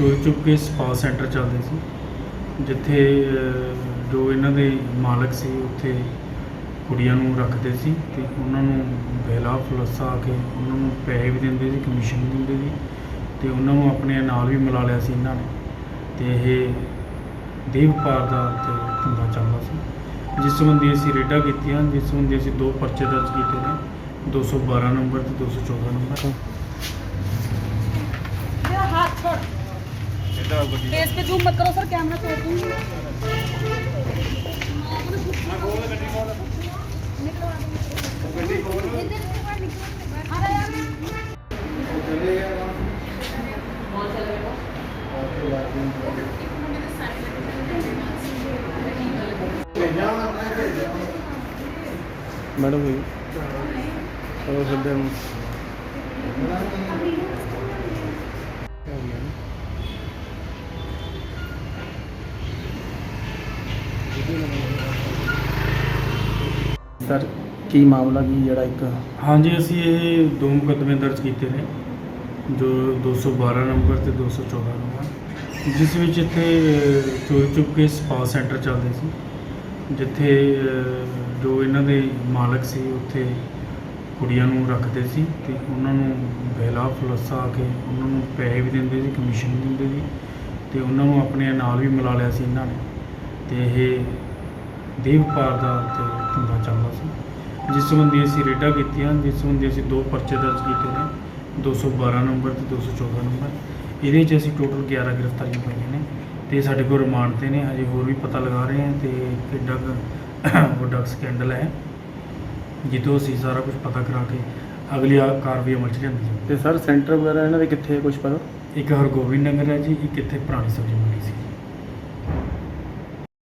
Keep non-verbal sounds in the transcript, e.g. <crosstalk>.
ਚੁੱਕ ਚੁੱਕ ਕੇ spa centre ਚੱਲਦੇ ਸੀ। ਜਿੱਥੇ ਜੋ ਇਹਨਾਂ ਦੇ ਮਾਲਕ ਸੀ, ਉੱਥੇ ਕੁੜੀਆਂ ਨੂੰ ਰੱਖਦੇ ਸੀ ਤੇ ਉਹਨਾਂ ਨੂੰ ਬਹਿਲਾ ਫੁਲਸਾ ਕੇ ਉਹਨਾਂ ਨੂੰ ਪੈਸੇ ਵੀ ਦਿੰਦੇ ਸੀ ਕਮਿਸ਼ਨ ਵੀ ਦਿੰਦੇ ਸੀ ਤੇ ਉਹਨਾਂ ਨੂੰ ਆਪਣੇ ਨਾਲ ਵੀ ਮਿਲਾ ਲਿਆ ਸੀ ਇਹਨਾਂ ਨੇ। ਤੇ ਇਹ ਦੇਵ ਵਪਾਰ ਦਾ ਤੇ ਧੰਦਾ ਚੱਲਦਾ ਸੀ। ਜਿਸ ਸੰਬੰਧੀ ਅਸੀਂ ਰੇਡਾਂ ਕੀਤੀਆਂ, ਜਿਸ ਸੰਬੰਧੀ ਅਸੀਂ ਦੋ ਪਰਚੇ ਦਰਜ ਕੀਤੇ ਨੇ 212 ਨੰਬਰ ਤੇ 214 ਨੰਬਰ। ਮੇਰਾ ਹੱਥ ਛੱਡ फेस पे जूम मत करो सर कैमरा छोड़ दूँ मैडम चलो फिर ਸਰ ਕੀ ਮਾਮਲਾ ਕੀ ਜਿਹੜਾ ਇੱਕ ਹਾਂਜੀ ਅਸੀਂ ਇਹ ਦੋ ਮੁਕੱਦਮੇ ਦਰਜ ਕੀਤੇ ਨੇ ਜੋ 212 ਨੰਬਰ ਤੇ 214 ਨੰਬਰ ਜਿਸ ਵਿੱਚ ਇੱਥੇ ਅਹ, ਚੋਰੀ ਚੁੱਕੇ ਸਪਾ ਸੈਂਟਰ ਚੱਲਦੇ ਸੀ ਜਿੱਥੇ ਜੋ ਇਹਨਾਂ ਦੇ ਮਾਲਕ ਸੀ ਉੱਥੇ ਕੁੜੀਆਂ ਨੂੰ ਰੱਖਦੇ ਸੀ ਤੇ ਉਹਨਾਂ ਨੂੰ ਬੇਲਾ ਫਲੱਸਾ ਕੇ ਉਹਨਾਂ ਨੂੰ ਪੈਸੇ ਵੀ ਦਿੰਦੇ ਸੀ ਕਮਿਸ਼ਨ ਵੀ ਦਿੰਦੇ ਸੀ ਤੇ ਉਹਨਾਂ ਨੂੰ ਆਪਣੇ ਨਾਲ ਵੀ ਮਿਲਾ ਲਿਆ ਸੀ ਇਹਨਾਂ ਨੇ। ਤੇ ਇਹ ਦੇਹ ਵਪਾਰ ਦਾ ਤੇ ਧੰਦਾ ਚੱਲਦਾ ਸੀ। ਜਿਸ ਸੰਬੰਧੀ ਅਸੀਂ ਰੇਡਾਂ ਕੀਤੀਆਂ ਜਿਸ ਸੰਬੰਧੀ ਅਸੀਂ ਦੋ ਪਰਚੇ ਦਰਜ ਕੀਤੇ ਨੇ 212 ਨੰਬਰ ਤੇ 214 ਨੰਬਰ। ਇਹਦੇ 'ਚ ਅਸੀਂ ਟੋਟਲ 11 ਗ੍ਰਿਫਤਾਰੀਆਂ ਪਾਈਆਂ ਨੇ ਤੇ ਸਾਡੇ ਕੋਲ ਰਿਮਾਂਡ ਤੇ ਨੇ ਹਜੇ ਹੋਰ ਵੀ ਪਤਾ ਲਗਾ ਰਹੇ ਹਾਂ ਤੇ ਕਿੱਡਾ <coughs> ਵੱਡਾ ਸਕੈਂਡਲ ਹੈ। ਜਿੱਦੋਂ ਅਸੀਂ ਸਾਰਾ ਕੁਝ ਪਤਾ ਕਰਾ ਕੇ ਅਗਲੀ ਕਾਰਵਾਈ ਅਮਲ 'ਚ ਲਿਆਂਦੀ ਜਾਊਗੀ। ਤੇ ਸਰ ਸੈਂਟਰ ਵਗੈਰਾ ਇਹਨਾਂ ਦੇ ਕਿੱਥੇ ਕੁਝ ਪਤਾ? ਇੱਕ ਹਰਗੋਬਿੰਦ ਨਗਰ ਹੈ ਜੀ ਇੱਕ ਇੱਥੇ ਪੁਰਾਣੀ ਸਬਜ਼ੀ ਮੰਡੀ ਸੀ।